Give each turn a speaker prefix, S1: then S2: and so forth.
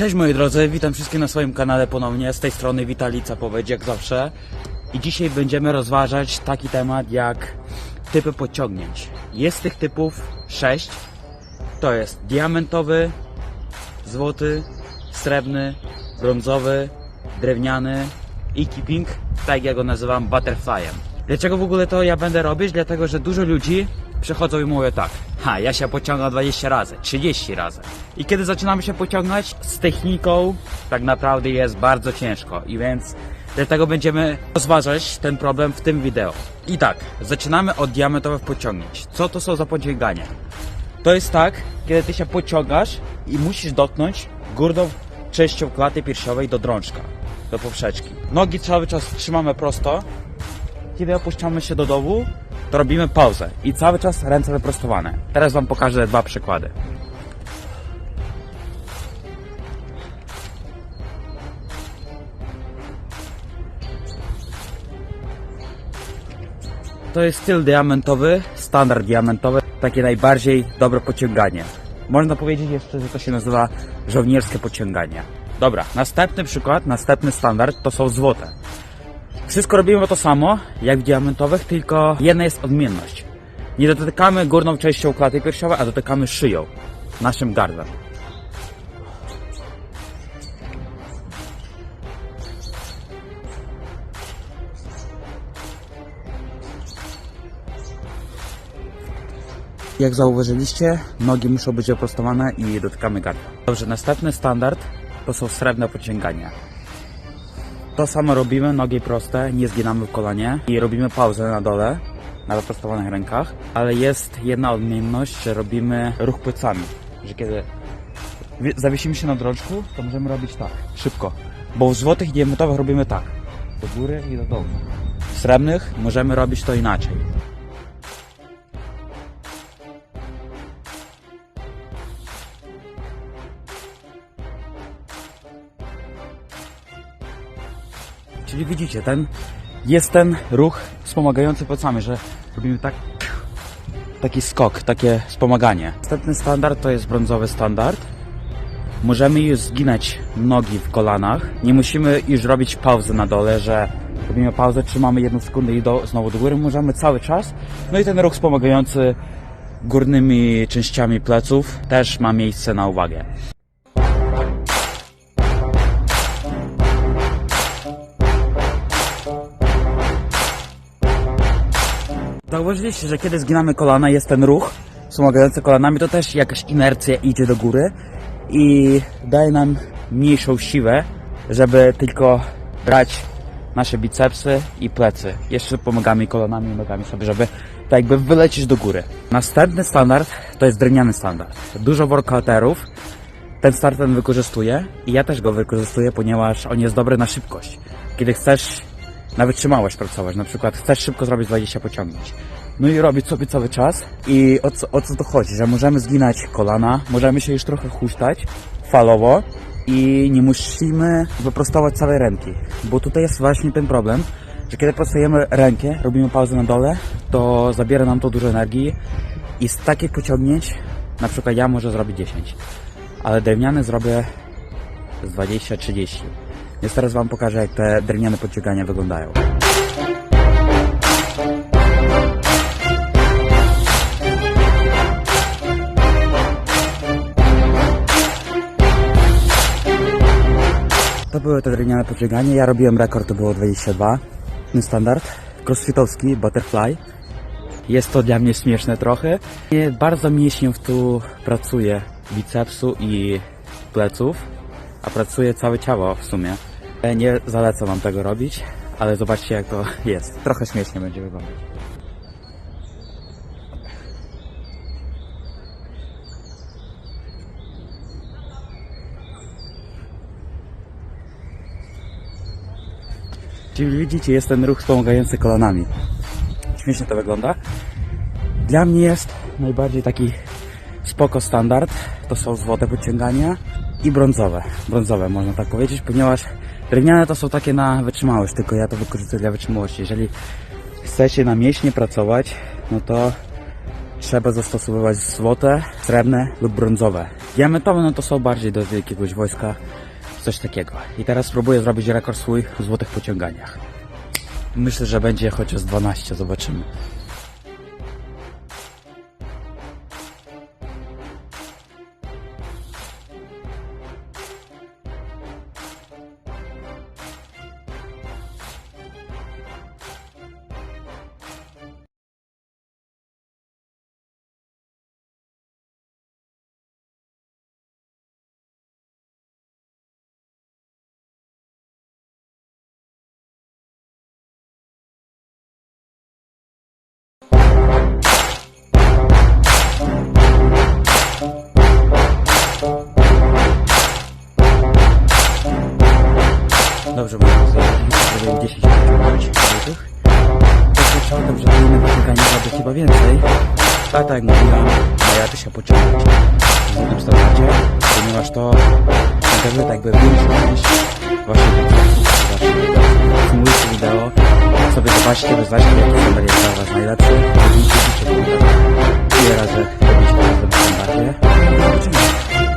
S1: Cześć moi drodzy, witam wszystkich na swoim kanale ponownie. Z tej strony Witalica Powiedź, jak zawsze. I dzisiaj będziemy rozważać taki temat jak typy podciągnięć. Jest tych typów sześć. To jest diamentowy, złoty, srebrny, brązowy, drewniany i keeping, tak jak go nazywam, butterflyem. Dlaczego w ogóle to ja będę robić? Dlatego, że dużo ludzi przychodzą i mówią tak, ha, ja się pociągnę 20 razy, 30 razy. I kiedy zaczynamy się pociągnąć z techniką, tak naprawdę jest bardzo ciężko. I więc dlatego będziemy rozważać ten problem w tym wideo. I tak, zaczynamy od diamentowych pociągnięć. Co to są za pociągania? To jest tak, kiedy ty się pociągasz i musisz dotknąć górną częścią klaty piersiowej do drążka, do poprzeczki. Nogi cały czas trzymamy prosto. Kiedy opuszczamy się do dołu, to robimy pauzę i cały czas ręce wyprostowane. Teraz wam pokażę dwa przykłady. To jest styl diamentowy, standard diamentowy, takie najbardziej dobre pociąganie. Można powiedzieć jeszcze, że to się nazywa żołnierskie pociąganie. Dobra, następny przykład, następny standard to są złote. Wszystko robimy to samo, jak w diamentowych, tylko jedna jest odmienność. Nie dotykamy górną częścią klaty piersiowej, a dotykamy szyją, naszym gardłem. Jak zauważyliście, nogi muszą być oprostowane i dotykamy gardła. Dobrze, następny standard to są srebrne pociągania. To samo robimy, nogi proste, nie zginamy w kolanie i robimy pauzę na dole, na wyprostowanych rękach, ale jest jedna odmienność, że robimy ruch plecami, że kiedy wi- zawiesimy się na drążku, to możemy robić tak, szybko, bo w złotych i diamentowych robimy tak, do góry i do dołu. W srebrnych możemy robić to inaczej. Czyli widzicie, ten jest ten ruch wspomagający plecami, że robimy tak taki skok, takie wspomaganie. Następny standard to jest brązowy standard. Możemy już zginać nogi w kolanach. Nie musimy już robić pauzy na dole, że robimy pauzę, trzymamy jedną sekundę i do, znowu do góry. Możemy cały czas. No i ten ruch wspomagający górnymi częściami pleców też ma miejsce na uwagę. Zauważyliście, że kiedy zginamy kolana, jest ten ruch wspomagający kolanami, to też jakaś inercja idzie do góry i daje nam mniejszą siłę, żeby tylko brać nasze bicepsy i plecy. Jeszcze pomagamy kolanami i nogami sobie, żeby tak jakby wylecieć do góry. Następny standard to jest drewniany standard. Dużo workouterów ten ten wykorzystuje i ja też go wykorzystuję, ponieważ on jest dobry na szybkość. Kiedy chcesz na wytrzymałość pracować, na przykład chcesz szybko zrobić 20 pociągnięć. No i robić sobie cały czas. I o co, o co to chodzi, że możemy zginać kolana, możemy się już trochę huśtać falowo i nie musimy wyprostować całej ręki, bo tutaj jest właśnie ten problem, że kiedy prostujemy rękę, robimy pauzę na dole, to zabiera nam to dużo energii. I z takich pociągnięć, na przykład ja może zrobić 10, ale drewniane zrobię z 20-30. Więc teraz Wam pokażę, jak te drewniane podciągania wyglądają. To były te drewniane podciągania. Ja robiłem rekord, to było 22. Ten standard. Crossfitowski, butterfly. Jest to dla mnie śmieszne trochę. Bardzo mięśniów tu pracuje bicepsu i pleców, a pracuje całe ciało w sumie. E, Nie zalecam wam tego robić, ale zobaczcie jak to jest. Trochę śmiesznie będzie wyglądać. Czyli widzicie, jest ten ruch wspomagający kolanami. Śmiesznie to wygląda. Dla mnie jest najbardziej taki spoko standard. To są złote podciągania i brązowe. Brązowe można tak powiedzieć, ponieważ drewniane to są takie na wytrzymałość, tylko ja to wykorzystuję dla wytrzymałości. Jeżeli chcecie na mięśnie pracować, no to trzeba zastosowywać złote, srebrne lub brązowe. Diamentowe no to są bardziej do jakiegoś wojska, coś takiego. I teraz spróbuję zrobić rekord swój w złotych pociąganiach. Myślę, że będzie chociaż 12, zobaczymy. Dobrze, mamy zrobiłem 10 złotych. Dobrze, to inne wyciąganie zrobię chyba więcej. A tak jak mówiłam, ja też się pociągnąć na tym standardzie, ponieważ to internet jakby większość właśnie filmujcie wideo, sobie zobaczcie, wyznaczcie, jaki standard jest dla Was najlepszy, widzicie, widzicie, ile razy robicie na tym standardzie, zobaczymy.